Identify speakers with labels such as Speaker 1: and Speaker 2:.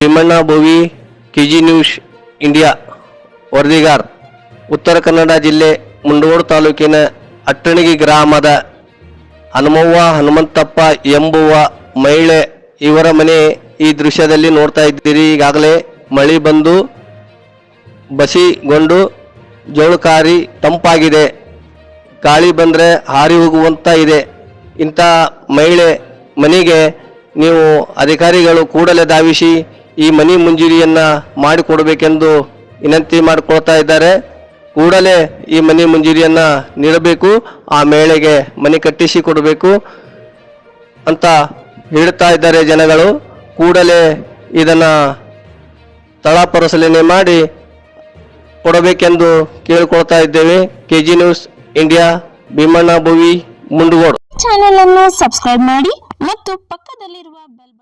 Speaker 1: Bhimanna Bovi KG news India, ವರದಿಗಾರ್, Uttara Kannada ಜಿಲ್ಲೆ, ಮುಂಡಗೋಡು ತಾಲೂಕಿನ ಅಟ್ಟಣಿಗಿ ಗ್ರಾಮದ ಹನುಮವ್ವ, ಹನುಮಂತಪ್ಪ ಎಂಬುವ ಮಹಿಳೆ ಇವರ ಮನೆ ಈ ದೃಶ್ಯದಲ್ಲಿ ನೋಡ್ತಾ ಇದ್ದೀರಿ. ಈಗಾಗಲೇ ಮಳೆ ಬಂದು ಬಸಿಗೊಂಡು ಜೋಳುಕಾರಿ ತಂಪಾಗಿದೆ. ಗಾಳಿ ಬಂದರೆ ಹಾರಿ ಹೋಗುವಂತ ಇದೆ. ಇಂಥ ಮಹಿಳೆ ಮನೆಗೆ ನೀವು ಅಧಿಕಾರಿಗಳು ಕೂಡಲೇ ಧಾವಿಸಿ ಈ ಮನಿ ಮಂಜೂರಿಯನ್ನ ಮಾಡಿಕೊಡಬೇಕೆಂದು ವಿನಂತಿ ಮಾಡಿಕೊಳ್ತಾ ಇದ್ದಾರೆ. ಕೂಡಲೇ ಈ ಮನೆ ಮಂಜೂರಿಯನ್ನ ನೀಡಬೇಕು. ಆ ಮೇಳೆಗೆ ಮನೆ ಕಟ್ಟಿಸಿ ಕೊಡಬೇಕು ಅಂತ ಹೇಳ್ತಾ ಇದ್ದಾರೆ ಜನಗಳು. ಕೂಡಲೇ ಇದನ್ನ ತಳ ಪರಿಶೀಲನೆ ಮಾಡಿ ಕೊಡಬೇಕೆಂದು ಕೇಳಿಕೊಳ್ತಾ ಇದ್ದೇವೆ. K G news India, Bhimanna Bhuvi, Mundgod.
Speaker 2: Channel ಅನ್ನು ಸಬ್ಸ್ಕ್ರೈಬ್ ಮಾಡಿ ಮತ್ತು ಪಕ್ಕದಲ್ಲಿರುವ ಬೆಲ್